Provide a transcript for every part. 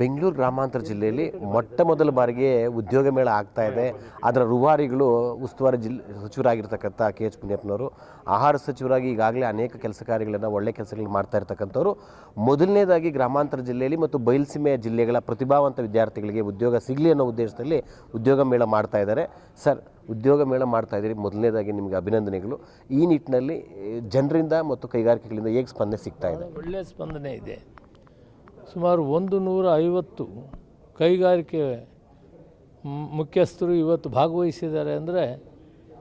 ಬೆಂಗಳೂರು ಗ್ರಾಮಾಂತರ ಜಿಲ್ಲೆಯಲ್ಲಿ ಮೊಟ್ಟ ಮೊದಲ ಬಾರಿಗೆ ಉದ್ಯೋಗ ಮೇಳ ಆಗ್ತಾ ಇದೆ. ಅದರ ರೂವಾರಿಗಳು ಉಸ್ತುವಾರಿ ಜಿಲ್ಲೆ ಸಚಿವರಾಗಿರ್ತಕ್ಕಂಥ ಕೆ ಎಚ್ ಮುನಿಯಪ್ಪನವರು ಆಹಾರ ಸಚಿವರಾಗಿ ಈಗಾಗಲೇ ಅನೇಕ ಕೆಲಸ ಕಾರ್ಯಗಳನ್ನು ಒಳ್ಳೆ ಕೆಲಸಗಳನ್ನು ಮಾಡ್ತಾ ಇರ್ತಕ್ಕಂಥವ್ರು. ಮೊದಲನೇದಾಗಿ ಗ್ರಾಮಾಂತರ ಜಿಲ್ಲೆಯಲ್ಲಿ ಮತ್ತು ಬಯಲುಸೀಮೆ ಜಿಲ್ಲೆಗಳ ಪ್ರತಿಭಾವಂತ ವಿದ್ಯಾರ್ಥಿಗಳಿಗೆ ಉದ್ಯೋಗ ಸಿಗಲಿ ಅನ್ನೋ ಉದ್ದೇಶದಲ್ಲಿ ಉದ್ಯೋಗ ಮೇಳ ಮಾಡ್ತಾ ಇದ್ದಾರೆ. ಸರ್, ಉದ್ಯೋಗ ಮೇಳ ಮಾಡ್ತಾ ಇದ್ದೀರಿ. ಮೊದಲನೇದಾಗಿ ನಿಮಗೆ ಅಭಿನಂದನೆಗಳು. ಈ ನಿಟ್ಟಿನಲ್ಲಿ ಜನರಿಂದ ಮತ್ತು ಕೈಗಾರಿಕೆಗಳಿಂದ ಹೇಗೆ ಸ್ಪಂದನೆ ಸಿಗ್ತಾ ಇದೆ? ಒಳ್ಳೆಯ ಸ್ಪಂದನೆ ಇದೆ. ಸುಮಾರು ಒಂದು ನೂರ ಐವತ್ತು ಕೈಗಾರಿಕೆ ಮುಖ್ಯಸ್ಥರು ಇವತ್ತು ಭಾಗವಹಿಸಿದ್ದಾರೆ ಅಂದರೆ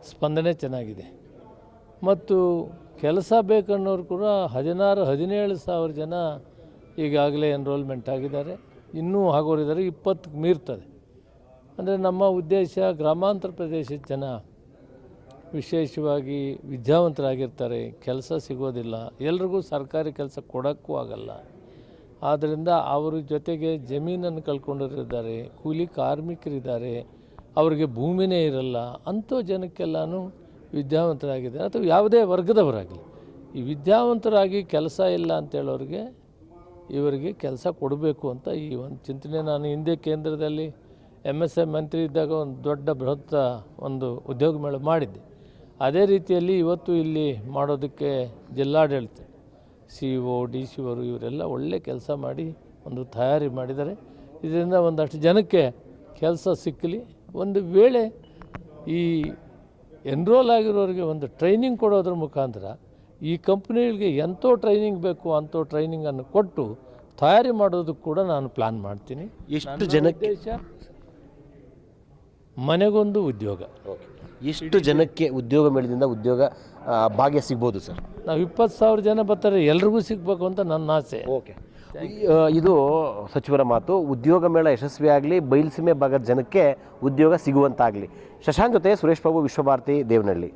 ಸ್ಪಂದನೆ ಚೆನ್ನಾಗಿದೆ. ಮತ್ತು ಕೆಲಸ ಬೇಕನ್ನೋರು ಕೂಡ ಹದಿನಾರು, ಹದಿನೇಳು ಸಾವಿರ ಜನ ಈಗಾಗಲೇ ಎನ್ರೋಲ್ಮೆಂಟ್ ಆಗಿದ್ದಾರೆ. ಇನ್ನೂ ಆಗೋರಿದ್ದಾರೆ ಇಪ್ಪತ್ತಕ್ಕೆ ಮೀರ್ತದೆ. ಅಂದರೆ ನಮ್ಮ ಉದ್ದೇಶ ಗ್ರಾಮಾಂತರ ಪ್ರದೇಶದ ಜನ ವಿಶೇಷವಾಗಿ ವಿದ್ಯಾವಂತರಾಗಿರ್ತಾರೆ, ಕೆಲಸ ಸಿಗೋದಿಲ್ಲ. ಎಲ್ರಿಗೂ ಸರ್ಕಾರಿ ಕೆಲಸ ಕೊಡೋಕ್ಕೂ ಆಗಲ್ಲ. ಆದ್ದರಿಂದ ಅವ್ರ ಜೊತೆಗೆ ಜಮೀನನ್ನು ಕಳ್ಕೊಂಡಿರಿದ್ದಾರೆ, ಕೂಲಿ ಕಾರ್ಮಿಕರಿದ್ದಾರೆ, ಅವರಿಗೆ ಭೂಮಿನೇ ಇರಲ್ಲ, ಅಂಥ ಜನಕ್ಕೆಲ್ಲಾನು ವಿದ್ಯಾವಂತರಾಗಿದ್ದಾರೆ ಅಥವಾ ಯಾವುದೇ ವರ್ಗದವರಾಗಲಿ. ಈ ವಿದ್ಯಾವಂತರಾಗಿ ಕೆಲಸ ಇಲ್ಲ ಅಂತೇಳೋರಿಗೆ ಇವರಿಗೆ ಕೆಲಸ ಕೊಡಬೇಕು ಅಂತ ಈ ಒಂದು ಚಿಂತನೆ ನಾನು ಹಿಂದೆ ಕೇಂದ್ರದಲ್ಲಿ ಎಂ ಎಸ್ ಎಂ ಮಂತ್ರಿ ಇದ್ದಾಗ ಒಂದು ದೊಡ್ಡ ಬೃಹತ್ ಒಂದು ಉದ್ಯೋಗ ಮೇಳ ಮಾಡಿದ್ದೆ. ಅದೇ ರೀತಿಯಲ್ಲಿ ಇವತ್ತು ಇಲ್ಲಿ ಮಾಡೋದಕ್ಕೆ ಜಿಲ್ಲಾಡಳಿತ ಸಿ ಒ ಡಿ ಸಿ ಅವರು ಇವರೆಲ್ಲ ಒಳ್ಳೆ ಕೆಲಸ ಮಾಡಿ ಒಂದು ತಯಾರಿ ಮಾಡಿದ್ದಾರೆ. ಇದರಿಂದ ಒಂದಷ್ಟು ಜನಕ್ಕೆ ಕೆಲಸ ಸಿಕ್ಕಲಿ. ಒಂದು ವೇಳೆ ಈ ಎನ್ರೋಲ್ ಆಗಿರೋರಿಗೆ ಒಂದು ಟ್ರೈನಿಂಗ್ ಕೊಡೋದ್ರ ಮುಖಾಂತರ ಈ ಕಂಪ್ನಿಗಳಿಗೆ ಎಂಥೋ ಟ್ರೈನಿಂಗ್ ಬೇಕು ಅಂಥೋ ಟ್ರೈನಿಂಗನ್ನು ಕೊಟ್ಟು ತಯಾರಿ ಮಾಡೋದಕ್ಕೆ ಕೂಡ ನಾನು ಪ್ಲ್ಯಾನ್ ಮಾಡ್ತೀನಿ. ಎಷ್ಟು ಜನಕ್ಕೆ? ಮನೆಗೊಂದು ಉದ್ಯೋಗ. ಎಷ್ಟು ಜನಕ್ಕೆ ಉದ್ಯೋಗ ಮೇಳದಿಂದ ಉದ್ಯೋಗ ಭಾಗ್ಯ ಸಿಗ್ಬೋದು ಸರ್. ನಾವು ಇಪ್ಪತ್ತು ಸಾವಿರ ಜನ ಬರ್ತಾರೆ ಎಲ್ರಿಗೂ ಸಿಗಬೇಕು ಅಂತ ನನ್ನ ಆಸೆ. ಓಕೆ. ಇದು ಸಚಿವರ ಮಾತು ಉದ್ಯೋಗ ಮೇಳ ಯಶಸ್ವಿಯಾಗಲಿ ಬಯಲುಸೀಮೆ ಭಾಗದ ಜನಕ್ಕೆ ಉದ್ಯೋಗ ಸಿಗುವಂತಾಗಲಿ. ಶಶಾಂಕ್ ಜೊತೆ ಸುರೇಶ್ ಬಾಬು ವಿಶ್ವಭಾರತಿ ದೇವನಹಳ್ಳಿ.